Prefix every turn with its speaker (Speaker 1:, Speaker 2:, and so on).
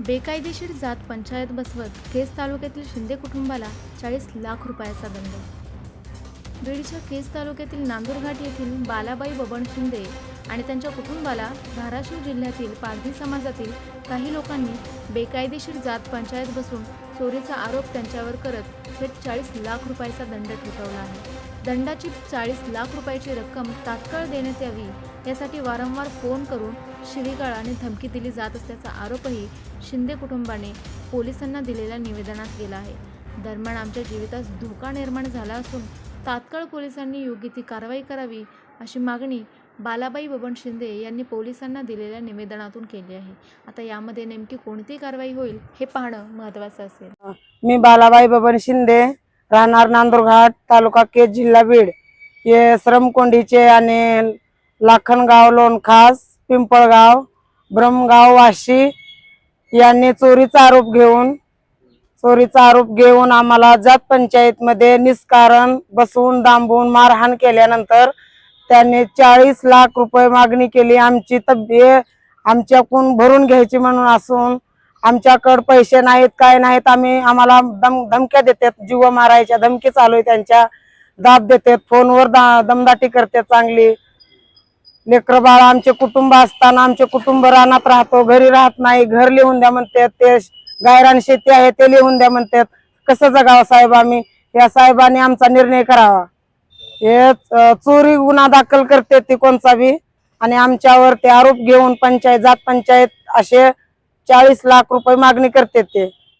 Speaker 1: बेकायदेशीर जात पंचायत बसवत केस तालुक्यातील शिंदे कुटुंबाला चाळीस लाख रुपयाचा दंड. बीडच्या केस तालुक्यातील नांदूरघाट येथील बालाबाई बबन शिंदे आणि त्यांच्या कुटुंबाला धाराशिव जिल्ह्यातील पारधी समाजातील काही लोकांनी बेकायदेशीर जात पंचायत बसून चोरीचा आरोप त्यांच्यावर करत थेट चाळीस लाख रुपयाचा दंड ठोठावला आहे. दंडाची चाळीस लाख रुपयाची रक्कम तात्काळ देण्यात यावी यासाठी वारंवार फोन करून शिवीगाळ आणि धमकी दिली जात असल्याचा आरोपही शिंदे कुटुंबाने पोलिसांना दिलेल्या निवेदनात केला आहे. दरम्यान आमच्या जीवितास धोका निर्माण झाला असून तात्काळ पोलिसांनी योग्य ती कारवाई करावी अशी मागणी बालाबाई बबन शिंदे यांनी पोलिसांना दिलेल्या निवेदनातून केली आहे. आता यामध्ये नेमकी कोणती कारवाई होईल हे पाहणं महत्त्वाचं असेल.
Speaker 2: मी बालाबाई बबन शिंदे राहणार नांदुरघाट तालुका केज जिल्हा बीड. हे श्रमकोंडीचे आणि लाखनगाव लोणखास पिंपळगाव ब्रह्मगाव वाशी यांनी चोरीचा आरोप घेऊन चोरीचा आरोप घेऊन आम्हाला जात पंचायतमध्ये निस्कारण बसवून दांबून मारहाण केल्यानंतर त्यांनी चाळीस लाख रुपये मागणी केली. आमची तब्ये आमच्याकडून भरून घ्यायची म्हणून असून आमच्याकडे पैसे नाहीत काय नाहीत आम्ही आम्हाला दम धमक्या देतात जीव मारायच्या धमकी चालू आहे त्यांच्या दाब देतात फोनवर दा दमदाटी करतात चांगली. लेकर बाळ आमचे कुटुंब असताना आमचे कुटुंब रानात राहतो घरी राहत नाही घर लिहून द्या म्हणतात ते गायरान शेती आहे ते लिहून द्या म्हणतात. कसं जगावं साहेब आम्ही? या साहेबांनी आमचा निर्णय करावा. हे चोरी गुन्हा दाखल करते ती कोणचा बी. आणि आमच्यावर ते आरोप घेऊन पंचायत जात पंचायत असे चाळीस लाख रुपये मागणी करते ते.